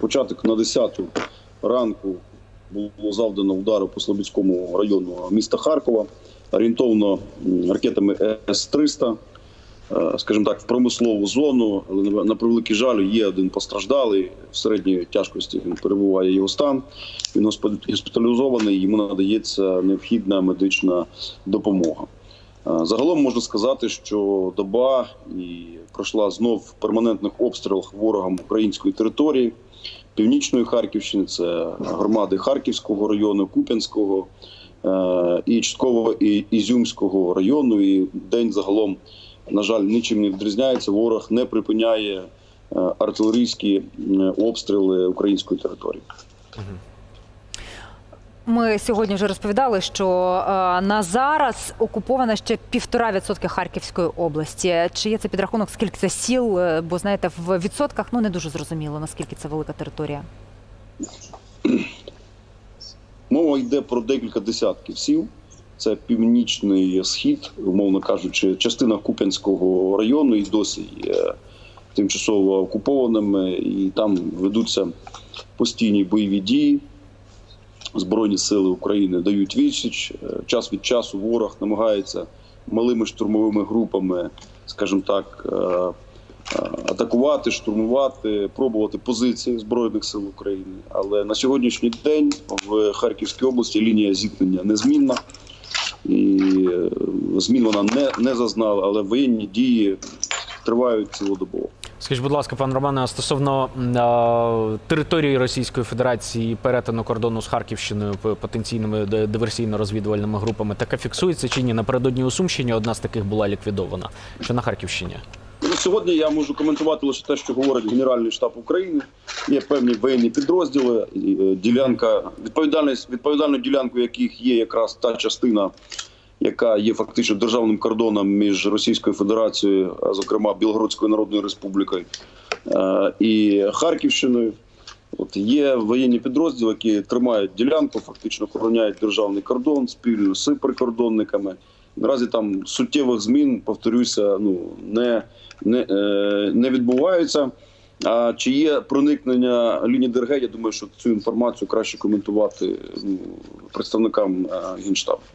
Початок на 10 ранку було завдано удару по Слобідському району міста Харкова, орієнтовно ракетами С-300, е, скажімо так, в промислову зону. Але на- превеликий жаль, є один постраждалий в середньої тяжкості. Він перебуває його стан. Він госпі- госпіталізований. Йому надається необхідна медична допомога. Е, Загалом можна сказати, що доба і пройшла знов в перманентних обстрілах ворогам української території північної Харківщини, це громади Харківського району, Куп'янського е, і частково і Ізюмського району. І день загалом, на жаль, нічим не відрізняється. Ворог не припиняє е, артилерійські обстріли української території. Ми сьогодні вже розповідали, що е, на зараз окуповано ще півтора відсотки Харківської області. Чи є це підрахунок? Скільки це сіл? Е, Бо знаєте, в відсотках ну не дуже зрозуміло наскільки це велика територія. Мова йде про декілька десятків сіл. Це північний схід, умовно кажучи, частина Куп'янського району і досі є тимчасово окупованими, і там ведуться постійні бойові дії. Збройні сили України дають відсіч. Е, Час від часу ворог намагається малими штурмовими групами, скажімо так, е, е, атакувати, штурмувати, пробувати позиції збройних сил України. Але на сьогоднішній день в Харківській області лінія зіткнення незмінна. І змін вона не, не зазнала, але воєнні дії тривають цілодобово. Скажіть, будь ласка, пан Романе, а стосовно а, території Російської Федерації перетину кордону з Харківщиною потенційними диверсійно-розвідувальними групами, таке фіксується чи ні? Напередодні у Сумщині одна з таких була ліквідована. Що на Харківщині? Ну, Сьогодні я можу коментувати лише те, що говорить Генеральний штаб України. Є певні воєнні підрозділи, е, ділянка відповідальність відповідальною ділянкою яких є якраз та частина, яка є фактично державним кордоном між Російською Федерацією, а зокрема Білгородською Народною Республікою е, і Харківщиною. От є воєнні підрозділи, які тримають ділянку, фактично охороняють державний кордон спільно з прикордонниками. Наразі там суттєвих змін, повторюся, ну не, не, е, не відбуваються. А чи є проникнення лінії ДРГ? Я думаю, що цю інформацію краще коментувати ну, представникам е, генштабу.